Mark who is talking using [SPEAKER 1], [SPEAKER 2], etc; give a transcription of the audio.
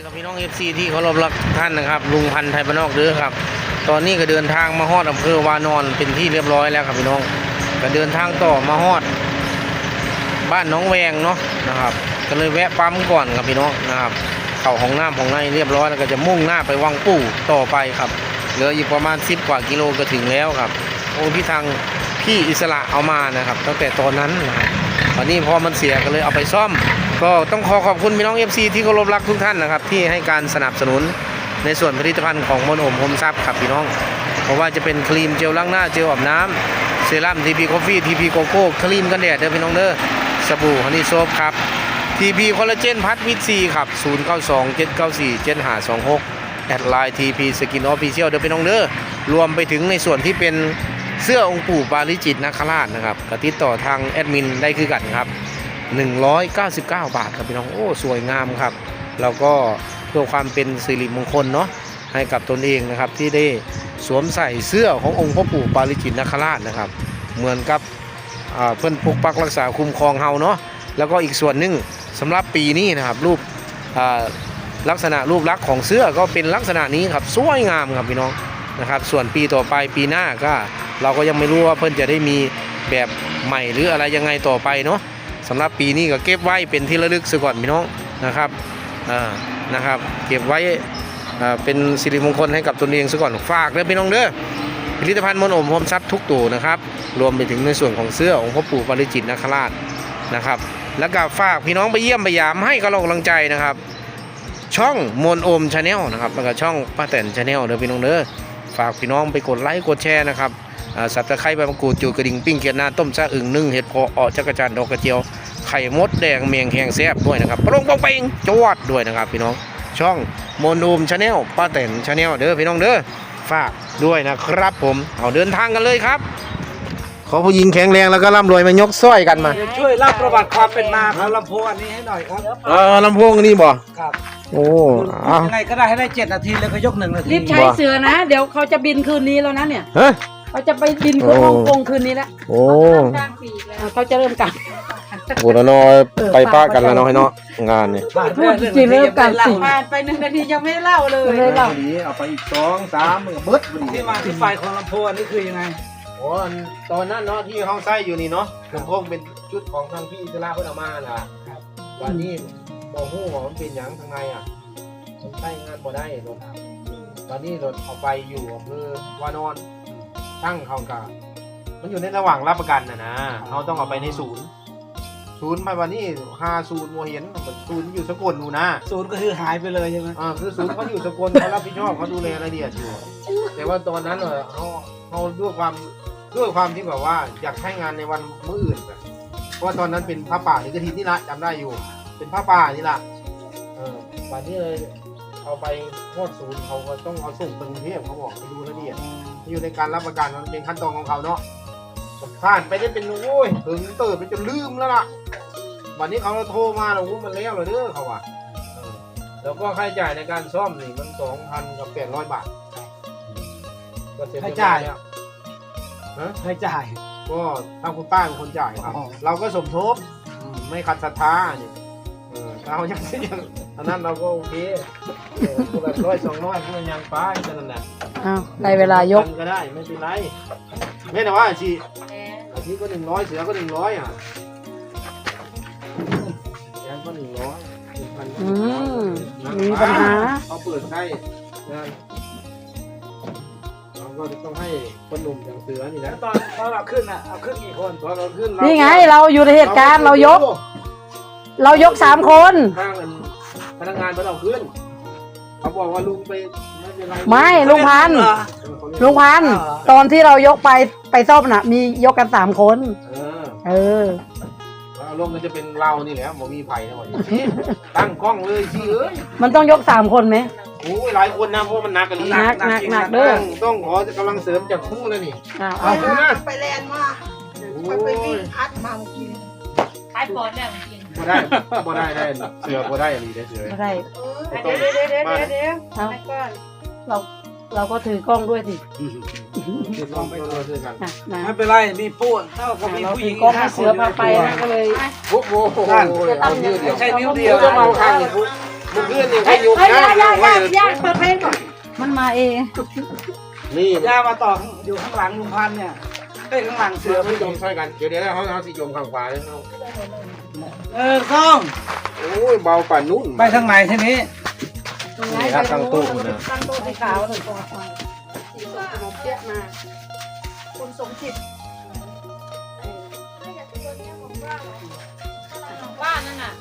[SPEAKER 1] ดีครับพี่น้องเอฟซีที่เคารพรักท่านนะครับ ลุงพันธ์ไทยบ้านนอกเด้อครับ ตอนนี้ก็เดินทางมาฮอดอำเภอวานอนเป็นที่เรียบร้อยแล้วครับพี่น้องก็เดินทางต่อมาฮอด บ้านน้องแวงเนาะนะครับ ก็เลยแวะปั๊มก่อนครับพี่น้องนะครับเข้าห้องน้ำของในเรียบร้อยแล้วก็จะมุ่งหน้าไปวังปู่ต่อไปครับเหลืออีกประมาณ10กว่ากิโลก็ถึงแล้วครับโอ้พี่ทางพี่อิสระเอามานะครับ ตั้งแต่ตอนนั้นนะครับวันนี้พอมันเสียก็เลยเอาไปซ่อม ก็ต้องขอขอบคุณพี่น้อง FC ที่เคารพรักทุกท่านนะครับ ที่ให้การสนับสนุนในส่วนผลิตภัณฑ์ของมนโอมโฮมซับครับพี่น้องเพราะว่าจะเป็นครีมเจลล้างหน้าเจลอาบน้ำเซรั่มทีพีกาแฟทีพีโกโก้ครีมกันแดดเด้อพี่น้องเด้อสบู่ฮันนี่โซฟครับทีพีคอลลาเจนพัทวิตซีครับ0 9 2 7 9 4 7 5 2 6แอดไลน์ทีพีสกินออฟฟิเชียลเด้อพี่น้องเด้อรวมไปถึงในส่วนที่เป็นเสื้อองค์ปู่ปาริจิตนาคราชนะครับก็ติดต่อทางแอดมินได้คือกันครับ 199 บาทครับพี่น้องโอ้สวยงามครับ แล้วก็เพื่อความเป็นสิริมงคลเนาะให้กับตนเองนะครับที่ได้สวมใส่เสื้อขององค์พ่อปู่ปาริจิตนคราชนะครับ เหมือนกับเพื่อนปกปักรักษาคุ้มครองเฮาเนาะแล้วก็อีกส่วนหนึ่งสำหรับปีนี้นะครับรูปลักษณะรูปลักษณ์ของเสื้อก็เป็นลักษณะนี้ครับสวยงามครับพี่น้องนะครับส่วนปีต่อไปปีหน้าก็เราก็ยังไม่รู้ว่าเพื่อนจะได้มีแบบใหม่หรืออะไรยังไงต่อไปเนาะ สำหรับปีนี้ก็เก็บไว้เป็นที่ระลึกซะก่อนพี่น้องนะครับอ่านะครับ เก็บไว้อ่าเป็นสิริมงคลให้กับตนเองซะก่อนฝากเด้อพี่น้องเด้อผลิตภัณฑ์มนอมโฮมซับทุกตัวนะครับ รวมไปถึงในส่วนของเสื้อของพ่อปู่ปาริจิตนาคราชนะครับ แล้วก็ฝากพี่น้องไปเยี่ยมไปยามให้กำลังใจนะครับ ช่องมนต์โอมชาแนลนะครับแล้วก็ช่องป้าแตนชาแนลเด้อพี่น้องเด้อฝากพี่น้องไปกดไลค์กดแชร์นะครับ สับตะไคร้ใบมะกรูดจูดกระดิ่งปิ้งเกี๊ยวหน้าต้มซาอึ่งนึ่งเห็ดเพอออจักรจันทร์ดอกกระเจียวไข่มดแดงเมียงแห้งแซ่บด้วยนะครับปรงปองเปงจวดด้วยนะครับพี่น้องช่องโมนูมชาแนลป้าแตนชาแนลเด้อพี่น้องเด้อฝากด้วยนะครับผมเอาเดินทางกันเลยครับ ขอผู้หญิงแข็งแรงแล้วก็ร่ำรวยมายกสร้อยกันมา
[SPEAKER 2] เดี๋ยวช่วยเล่าประวัติความเป็นมาของลำโพงอันนี้ให้หน่อยครับ
[SPEAKER 1] เออลำโพงนี่บ่
[SPEAKER 2] ครับ
[SPEAKER 1] โอ้
[SPEAKER 2] พูด
[SPEAKER 1] เอา
[SPEAKER 2] ยังไงก็ได้ให้ได้เจ็ดนาทีแล้วก็ยกหนึ่งนาที
[SPEAKER 3] รีบใช้เสือนะ เดี๋ยวเขาจะบินคืนนี้แล้วนะเนี่ย
[SPEAKER 1] เฮ้ย
[SPEAKER 3] เขาจะไปบินคืน
[SPEAKER 1] โอ้
[SPEAKER 3] ฮ่องกงคืนนี้แล้ว
[SPEAKER 1] โอ้
[SPEAKER 3] อ่าเขาจะเริ่มกลับ
[SPEAKER 1] โหแล้วเนาะไปป้ากันแล้วเนาะให้เนาะงานเนี่ย
[SPEAKER 2] ผ่าน
[SPEAKER 3] พูดจริงๆเริ่มการสิ
[SPEAKER 2] ผ่า
[SPEAKER 3] ผ่านนไปหนึ่งนาทียังไม่ได้เล่าเลย
[SPEAKER 2] เลยเราเอาไปอีกสองสามมือเบิดที่มาที่ไปของลำโพงอันนี้คือยังไง
[SPEAKER 1] โอ้อันตอนนั้นเนาะที่ห้องไส้อยู่นี่เนาะลำโพงเป็นชุดของทางพี่อิสระเพิ่นเอามาล่ะวันนี้บ่ฮู้ว่ามันเป็นหยังทางไงอะมันใช้งานบ่ได้รถตอนนี้รถเอาไปอยู่อำเภอวานอน ตั้งเขากะมันอยู่ในระหว่างรับประกันน่ะนะเราต้องเอาไปในศูนย์ ศูนย์ไปวันนี้หาศูนย์โมเห็นศูนย์อยู่สกลนูนะ
[SPEAKER 2] ศูนย์ก็คือหายไปเลยใช่ไหม
[SPEAKER 1] อ่าคือศูนย์เขาอยู่สกลเขารับผิดชอบเขาดูแลรายละเอียดอยู่ แต่ว่าตอนนั้นเออเขาเขาด้วยความด้วยความที่แบบว่าอยากใช้งานในวันมื้ออื่นแบบเพราะว่าตอนนั้นเป็นผ้าป่าหรือกระถินนี่ละจำได้อยู่ เป็นผ้าป่านี่ละเออวันนี้เลยเอาไปทอดศูนย์เขาก็ต้องเอาส่งไปกรุงเทพเขาบอกไปดูรายละเอียด อยู่ในการรับประกันมันเป็นขั้นตอนของเขาเนาะผ่านไปได้เป็นโอ้ยถึงเติบไปจนลืมแล้วล่ะ วันนี้เขาโทรมาแล้วอู้มันแล้วเหรอเด้อเขาว่าเออแล้วก็ค่าใช้จ่ายในการซ่อมนี่มันสองพันกับแปดร้อยบาทก็เสร็จเรีบร้อแล้ว
[SPEAKER 2] ใช้จ่าย
[SPEAKER 1] ก็ทางคุณป้าเป็นคนจ่ายครับ
[SPEAKER 2] อ๋อ
[SPEAKER 1] เราก็สมทบอืมไม่ขัดศรัทธาเนี่ยเออเรายังยังอันนั้นเราก็โอเคเออคนละร้อยสองร้อยก็ยังไปแค่นั้นแหละ
[SPEAKER 3] อ้าวได้เวลายก
[SPEAKER 1] นก็ได้ไม่เป็นไรไม่แต่ว่าอาชีอาชีก็หนึ่งร้อยเสือก็หนึ่งร้อยอะแอนก็หนึ่งร้อย
[SPEAKER 3] อืมมีปัญหา
[SPEAKER 1] เขาเปิดให้นะเราก็ต้องให้คนหนุ่มอย่างเสือนี่
[SPEAKER 2] แล้
[SPEAKER 1] นะ
[SPEAKER 2] วตอนตอนเราขึ้นอะเอาขึ้นกี่คน
[SPEAKER 1] ตอนเราขึ้น
[SPEAKER 3] นี่ไงเราอยู่ในเหตุการณ์เรายก เรายกสามคน
[SPEAKER 1] ข้างมันพนักงานเขาเอาขึ้น เขาบอกว่าลุงไป ไม่เป็นไร
[SPEAKER 3] ไม่ลุงพันธุ์
[SPEAKER 2] เหรอ
[SPEAKER 3] ลุงพันธุ์ตอนที่เรายกไปไปซ่อมน่ะ มียกกันสามคน
[SPEAKER 1] เออ
[SPEAKER 3] เออ
[SPEAKER 1] แล้วอารมณ์มันจะเป็นเรานี่แหละผมมีไผ่นะวันนี้ตั้งกล้องเลยสิเอ้ย
[SPEAKER 3] มันต้องยกสามคนไหม
[SPEAKER 1] โอ้ยหลายคนนะเพราะว่ามันหนักกัน
[SPEAKER 3] หนักหนักหนักเด้อ
[SPEAKER 1] ต้องต้องขอกำลังเสริมจากคู่แล้วนี่
[SPEAKER 3] อ้าว
[SPEAKER 1] เอา
[SPEAKER 3] เอา
[SPEAKER 1] คุณนะ
[SPEAKER 4] ไปแลนด์มาไปไปวิ่งพัดมาเมื่อกี้
[SPEAKER 5] ขายปอดแล้วจริง
[SPEAKER 1] บ่ได้บ่ได้ได้เสือบ่ได้อันนี้ได้เสือ
[SPEAKER 3] ไม่ได้
[SPEAKER 4] เออ
[SPEAKER 5] เดี๋ยวเดี๋ยวเดี๋ยวเดี๋ยวเดี๋ยว
[SPEAKER 3] เอา
[SPEAKER 5] ไปก่อน
[SPEAKER 3] เราเราก็ถือกล้องด้วยสิ
[SPEAKER 1] คือต้องไปตัวด้วยกัน
[SPEAKER 3] นะนะ
[SPEAKER 2] ไม่เป็นไร มีปูนเท่ากับมี
[SPEAKER 3] เรา
[SPEAKER 2] ผู้ห
[SPEAKER 3] ถื
[SPEAKER 2] ญิ
[SPEAKER 3] องกล้องให้
[SPEAKER 2] ห้าค
[SPEAKER 3] เสื
[SPEAKER 2] น
[SPEAKER 3] อพาไปนะก็เลย
[SPEAKER 1] โอ้โหเอายืดเดียว
[SPEAKER 2] ใช่นิ้วเดี
[SPEAKER 1] เดี๋
[SPEAKER 2] ย
[SPEAKER 1] ยววจะเมาข้างนี่พุทธเมื่อคืนนี่
[SPEAKER 3] เฮ้
[SPEAKER 1] เขา
[SPEAKER 3] ย
[SPEAKER 1] ยก
[SPEAKER 3] เฮ้ย
[SPEAKER 1] น้ำ
[SPEAKER 3] ย่า
[SPEAKER 1] ไว้
[SPEAKER 3] ย่าย่าเปิดเพลงก่อนมันมาเอง
[SPEAKER 1] นี่
[SPEAKER 2] ย่ามาต่ออยู่ข้างหลังลุงพันธุ์เนี่ยเอ้ยข้างหลังเสื
[SPEAKER 1] เสื
[SPEAKER 2] อ
[SPEAKER 1] อ
[SPEAKER 2] ไม่
[SPEAKER 1] ไม่
[SPEAKER 2] จ
[SPEAKER 1] จ
[SPEAKER 2] ม
[SPEAKER 1] มช่วยกัน เดี๋ยวเดี๋ยวเขาเขาสิจมข้างขวาเลยเขา
[SPEAKER 2] เออซ่อง
[SPEAKER 1] โอ้ยเบาป่านนุ่น
[SPEAKER 2] ไปทางไหนทีนี้
[SPEAKER 1] นี่ครับตั้งตู้นะ
[SPEAKER 3] ตั้งตู้สีขาวหนึ่งตัวขนมเปี๊ยะมา คุณสมจิต
[SPEAKER 5] บ้านนั่นน่ะ